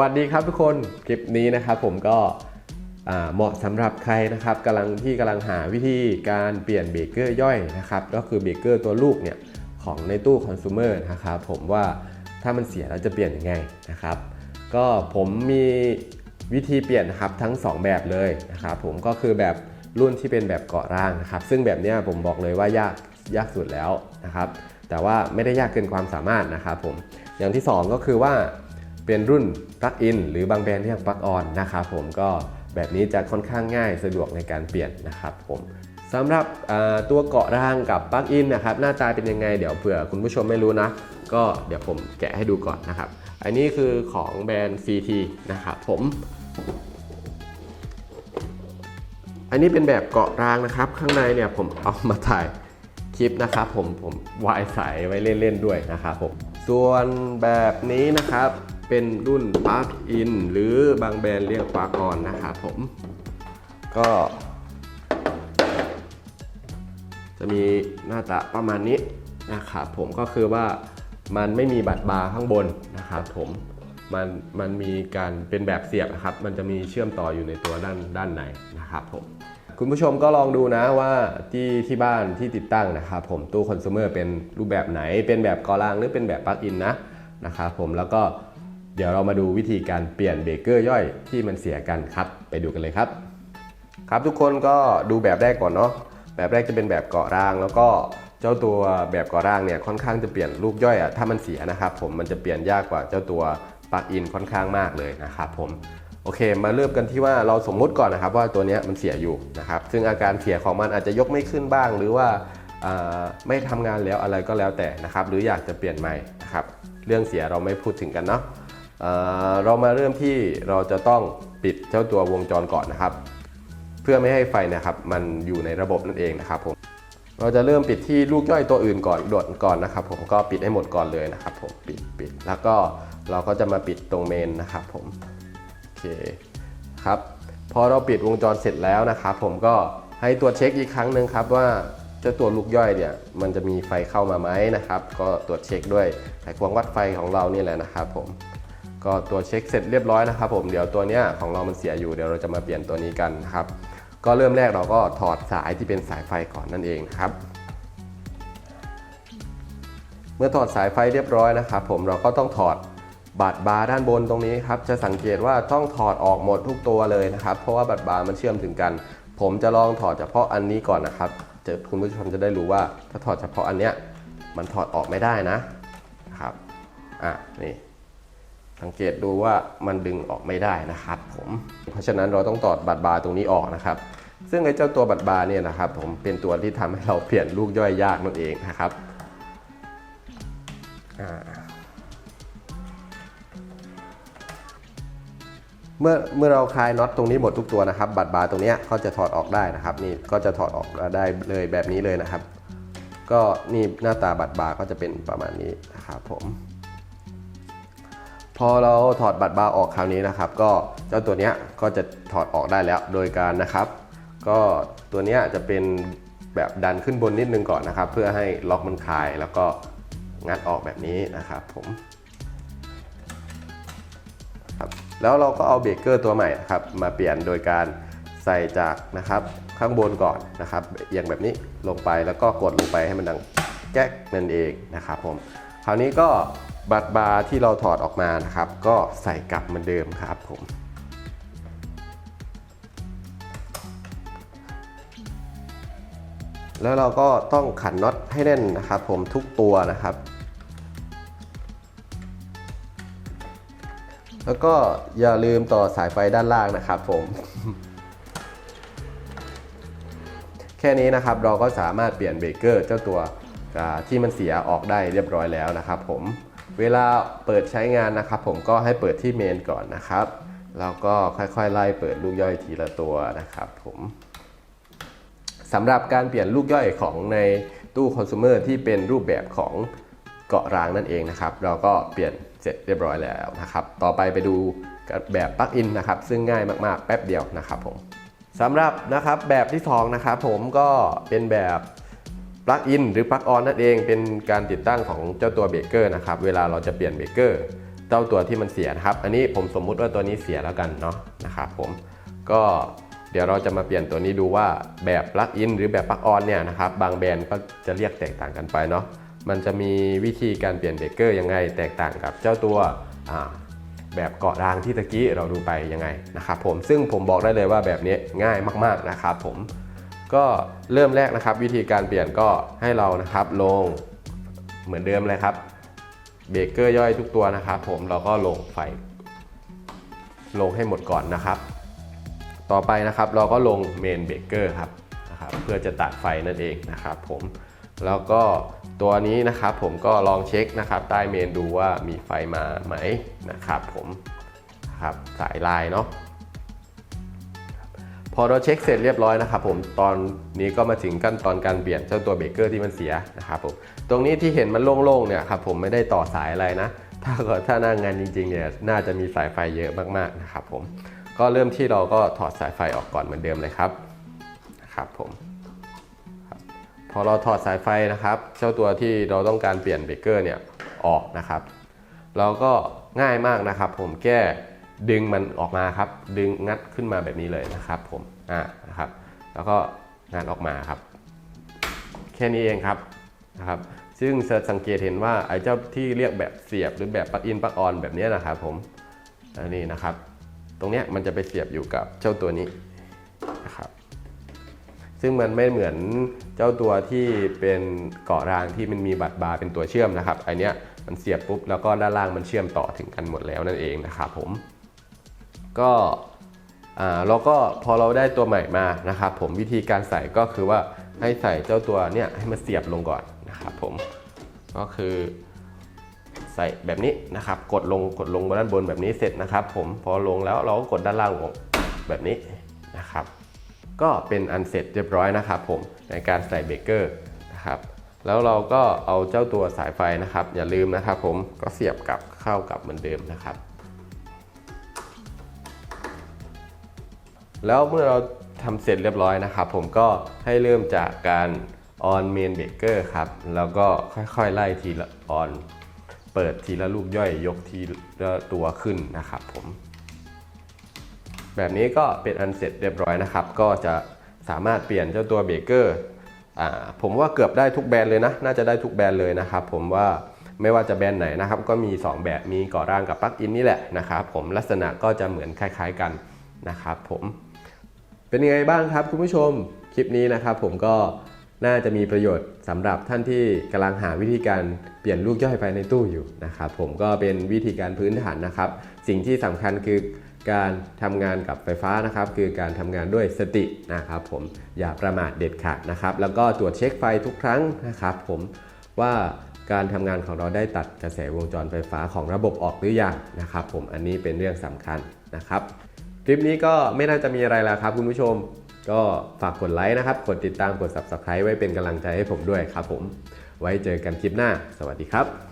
วัสดีครับทุกคนคลิปนี้นะครับผมก็เหมาะสำหรับใครนะครับกำลังที่กำลังหาวิธีการเปลี่ยนเบรกเกอร์ย่อยนะครับก็คือเบรกเกอร์ตัวลูกเนี่ยของในตู้คอน sumer นะครับผมว่าถ้ามันเสียแล้วจะเปลี่ยนยังไงนะครับ ก็ผมมีวิธีเปลี่ยนนะครับทั้ง 2 แบบเลยนะครับผมก็คือแบบรุ่นที่เป็นแบบเกาะร่างนะครับ ซึ่งแบบนี้ผมบอกเลยว่ายากยากสุดแล้วนะครับ แต่ว่าไม่ได้ยากเกินความสามารถนะครับผมอย่างที่ 2 ก็คือว่า เป็นรุ่นปลั๊กอินหรือบางแบรนด์เรียกปลั๊กออนนะครับผมก็แบบนี้จะค่อนข้างง่ายสะดวกในการเปลี่ยนนะครับผมสำหรับตัวเกาะรางกับปลั๊กอินนะครับหน้าตาเป็นยังไงเดี๋ยวเผื่อคุณผู้ชมไม่รู้นะ ก็เดี๋ยวผมแกะให้ดูก่อนนะครับ อันนี้คือของแบรนด์ CT นะครับผมอันนี้เป็นแบบเกาะรางนะครับ ข้างในเนี่ยผมเอามาถ่ายคลิปนะครับ ผมผมวายสายไว้เล่นๆด้วยนะครับผมส่วนแบบนี้นะครับ เป็นรุ่นปลั๊กอินหรือบางแบรนด์เรียกปลั๊กออนนะครับผม ก็ จะมีหน้าตาประมาณนี้นะครับผมก็คือว่ามันไม่มีบัตรบาร์ข้างบนนะครับผมมันมันมีการเป็นแบบเสียบนะครับ มันจะมีเชื่อมต่ออยู่ในตัวด้านด้านในนะครับผมคุณผู้ชมก็ลองดูนะว่าที่ที่บ้านที่ติดตั้งนะครับผมตู้คอน sumer เป็นรูปแบบไหน เป็นแบบกอล่างหรือเป็นแบบปลั๊กอินนะนะครับผมแล้วก็ ดี๋ยวเรามาดูวิธีการเปลี่ยนเบรกเกอร์ย่อยที่มันเสียกันครับ ไปดูกันเลยครับ ครับทุกคนก็ดูแบบแรกก่อนเนาะแบบแรกจะเป็นแบบเกาะร่าง แล้วก็เจ้าตัวแบบเกาะร่างเนี่ยค่อนข้างจะเปลี่ยนลูกย่อยอะถ้ามันเสียนะครับผมมันจะเปลี่ยนยากกว่าเจ้าตัวปลั๊กอินค่อนข้างมากเลยนะครับผมโอเค มาเริ่มกันที่ว่าเราสมมุติก่อนนะครับว่าตัวนี้มันเสียอยู่นะครับซึ่งอาการเสียของมันอาจจะยกไม่ขึ้นบ้าง หรือว่าอ่าไม่ทำงานแล้วอะไรก็แล้วแต่นะครับหรืออยากจะเปลี่ยนใหม่นะครับเรื่องเสียเราไม่พูดถึงกันเนาะ เรามาเริ่มที่เราจะต้องปิดเจ้าตัววงจรก่อนนะครับ เพื่อไม่ให้ไฟเนะครับมันอยู่ในระบบนั่นเองนะครับผมเราจะเริ่มปิดที่ลูกย่อยตัวอื่นก่อนโดดก่อนนะครับ ผมก็ปิดให้หมดก่อนเลยนะครับ ผมปิดปิดแล้วก็เราก็จะมาปิดตรงเมนนะครับ ผมโอเคครับพอเราปิดวงจรเสร็จแล้วนะครับ ผมก็ให้ตรวจเช็คอีกครั้งหนึ่งครับว่าเจ้าตัวลูกย่อยเนี่ยมันจะมีไฟเข้ามาไหมนะครับ ก็ตรวจเช็คด้วยไขควงวัดไฟของเรานี่แหละนะครับ ผม ก็ตัวเช็คเสร็จเรียบร้อยนะครับผมเดี๋ยวตัวเนี้ยของเรามันเสียอยู่เดี๋ยวเราจะมาเปลี่ยนตัวนี้กันนะครับก็เริ่มแรกเราก็ถอดสายที่เป็นสายไฟก่อนนั่นเองครับ เมื่อถอดสายไฟเรียบร้อยนะครับผมเราก็ต้องถอดบัตรบาร์ด้านบนตรงนี้ครับจะสังเกตว่าต้องถอดออกหมดทุกตัวเลยนะครับ เพราะว่าบัตรบาร์มันเชื่อมถึงกัน ผมจะลองถอดเฉพาะอันนี้ก่อนนะครับจะคุณผู้ชมจะได้รู้ว่าถ้าถอดเฉพาะอันเนี้ยมันถอดออกไม่ได้นะครับอะนี่ สังเกตดูว่ามันดึงออกไม่ได้นะครับผมเพราะฉะนั้นเราต้องตอดบัตรบาร์ตรงนี้ออกนะครับ ซึ่งไอ้เจ้าตัวบัตรบาร์เนี่ยนะครับ ผมเป็นตัวที่ทำให้เราเปลี่ยนลูกย่อยยากนั่นเองนะครับเมื่อเมื่อเราคลายน็อตตรงนี้หมดทุกตัวนะครับ บัตรบาร์ตรงนี้ก็จะถอดออกได้นะครับ นี่ก็จะถอดออกได้เลยแบบนี้เลยนะครับ ก็นี่หน้าตาบัตรบาร์ก็จะเป็นประมาณนี้นะครับผม พอเราถอดบัตรบาร์ออกคราวนี้นะครับ ก็เจ้าตัวนี้ก็จะถอดออกได้แล้วโดยการนะครับ ก็ตัวนี้จะเป็นแบบดันขึ้นบนนิดนึงก่อนนะครับ เพื่อให้ล็อกมันคลายแล้วก็งัดออกแบบนี้นะครับผมครับแล้วเราก็เอาเบรกเกอร์ตัวใหม่นะครับมาเปลี่ยนโดยการใส่จากนะครับข้างบนก่อนนะครับเอียงแบบนี้ลงไปแล้วก็กดลงไปให้มันดังแก๊กนั่นเองนะครับผมคราวนี้ก็ บัตรบาร์ที่เราถอดออกมานะครับ ก็ใส่กลับเหมือนเดิมครับผมแล้วเราก็ต้องขันน็อตให้แน่นนะครับผมทุกตัวนะครับ แล้วก็อย่าลืมต่อสายไฟด้านล่างนะครับผม แค่นี้นะครับเราก็สามารถเปลี่ยนเบรกเกอร์เจ้าตัวที่มันเสียออกได้เรียบร้อยแล้วนะครับผม เวลาเปิดใช้งานนะครับผมก็ให้เปิดที่เมนก่อนนะครับ แล้วก็ค่อยๆ ไล่เปิดลูกย่อยทีละตัวนะครับผมสำหรับการเปลี่ยนลูกย่อยของในตู้คอน sumer ที่เป็นรูปแบบของเกาะรางนั่นเองนะครับ เราก็เปลี่ยนเสร็จเรียบร้อยแล้วนะครับ ต่อไปไปดูแบบปลั๊กอินนะครับ ซึ่งง่ายมากๆ แป๊บเดียวนะครับผมสำหรับนะครับแบบที่2นะครับผมก็เป็นแบบ ปลั๊กอินหรือปลั๊กออนนั่นเองเป็นการติดตั้งของเจ้าตัวเบรกเกอร์นะครับเวลาเราจะเปลี่ยนเบรกเกอร์เจ้าตัวที่มันเสียนะครับ อันนี้ผมสมมุติว่าตัวนี้เสียแล้วกันเนาะนะครับผมก็เดี๋ยวเราจะมาเปลี่ยนตัวนี้ดูว่าแบบปลั๊กอินหรือแบบปลั๊กออนเนี่ยนะครับบางแบรนด์ก็จะเรียกแตกต่างกันไปเนาะมันจะมีวิธีการเปลี่ยนเบรกเกอร์ยังไงแตกต่างกับเจ้าตัวแบบเกาะรางที่ตะกี้เราดูไปยังไงนะครับผมซึ่งผมบอกได้เลยว่าแบบนี้ง่ายมากๆนะครับผม ก็เริ่มแรกนะครับ วิธีการเปลี่ยนก็ให้เรานะครับลงเหมือนเดิมเลยครับเบเกอร์ย่อยทุกตัวนะครับ ผมเราก็ลงไฟ ลงให้หมดก่อนนะครับ ต่อไปนะครับเราก็ลงเมนเบเกอร์ครับนะครับเพื่อจะตัดไฟนั่นเองนะครับ ผมแล้วก็ตัวนี้นะครับผมก็ลองเช็คนะครับใต้เมนดูว่ามีไฟมาไหมนะครับ ผมครับสายลายเนาะ อเราเช็คเสร็จเรียบร้อยนะครับผมตอนนี้ก็มาถึงขั้นตอนการเปลี่ยนเจ้าตัวเบรกเกอร์ที่มันเสียนะครับผมตรงนี้ที่เห็นมันโล่งๆเนี่ยครับผมไม่ได้ต่อสายอะไรนะ ถ้ากิดถ้าหน้างงานจริงๆเนี่ยน่าจะมีสายไฟเยอะมากๆนะครับผมก็เริ่มที่เราก็ถอดสายไฟออกก่อนเหมือนเดิมเลยครับนะครับผมบพอเราถอดสายไฟนะครับ เจ้าตัวที่เราต้องการเปลี่ยนเบรกเกอร์เนี่ยออกนะครับ เราก็ง่ายมากนะครับ ผมแค่ ดึงมันออกมาครับ ดึงงัดขึ้นมาแบบนี้เลยนะครับผมอ่านะครับ แล้วก็งัดออกมาครับ แค่นี้เองครับนะครับ ซึ่งจะสังเกตเห็นว่าไอ้เจ้าที่เรียกแบบเสียบหรือแบบปลั๊กอินปลั๊กออนแบบนี้นะครับผมอันนี้นะครับ ตรงเนี้ยมันจะไปเสียบอยู่กับเจ้าตัวนี้นะครับซึ่งมันไม่เหมือนเจ้าตัวที่เป็นเกาะรางที่มันมีบัตรบาร์เป็นตัวเชื่อมนะครับไอเนี้ยมันเสียบปุ๊บแล้วก็ด้านล่างมันเชื่อมต่อถึงกันหมดแล้วนั่นเองนะครับผม ก็เราก็พอเราได้ตัวใหม่มานะครับผมวิธีการใส่ก็คือว่าให้ใส่เจ้าตัวเนี้ยให้มันเสียบลงก่อนนะครับผมก็คือใส่แบบนี้นะครับ กดลงกดลงบนด้านบนแบบนี้เสร็จนะครับ ผมพอลงแล้วเราก็กดด้านล่างลงแบบนี้นะครับ ก็เป็นอันเสร็จเรียบร้อยนะครับผมในการใส่เบรกเกอร์นะครับแล้วเราก็เอาเจ้าตัวสายไฟนะครับ อย่าลืมนะครับ ผมก็เสียบกลับเข้ากับเหมือนเดิมนะครับ แล้วเมื่อเราทำเสร็จเรียบร้อยนะครับ ผมก็ให้เริ่มจากการ on main breaker ครับ แล้วก็ค่อยๆไล่ทีละ on เปิดทีละลูกย่อยยกทีละตัวขึ้นนะครับผม แบบนี้ก็เป็นอันเสร็จเรียบร้อยนะครับ ก็จะสามารถเปลี่ยนเจ้าตัวเบเกอร์ผมว่าเกือบได้ทุกแบรนด์เลยนะ น่าจะได้ทุกแบรนด์เลยนะครับ ผมว่าไม่ว่าจะแบรนด์ไหนนะครับ ก็มี 2 แบบมีก่อร่างกับปลั๊กอินนี่แหละนะครับ ผมลักษณะก็จะเหมือนคล้าย ๆกันนะครับ ผม เป็นยังไงบ้างครับคุณผู้ชมคลิปนี้นะครับ ผมก็น่าจะมีประโยชน์สำหรับท่านที่กำลังหาวิธีการเปลี่ยนลูกย่อยภายในตู้อยู่นะครับผมก็เป็นวิธีการพื้นฐานนะครับ สิ่งที่สำคัญคือการทำงานกับไฟฟ้านะครับ คือการทำงานด้วยสตินะครับผมอย่าประมาทเด็ดขาดนะครับ แล้วก็ตรวจเช็คไฟทุกครั้งนะครับ ผมว่าการทำงานของเราได้ตัดกระแสวงจรไฟฟ้าของระบบออกหรือยังนะครับ ผมอันนี้เป็นเรื่องสำคัญนะครับ ลิปนี้ก็ไม่น่าจะมีอะไรแล้วครับคุณผู้ชม ก็ฝากกดไลค์นะครับ กดติดตามกด Subscribe ไว้เป็นกำลังใจให้ผมด้วยครับผม ไว้เจอกันคลิปหน้า สวัสดีครับ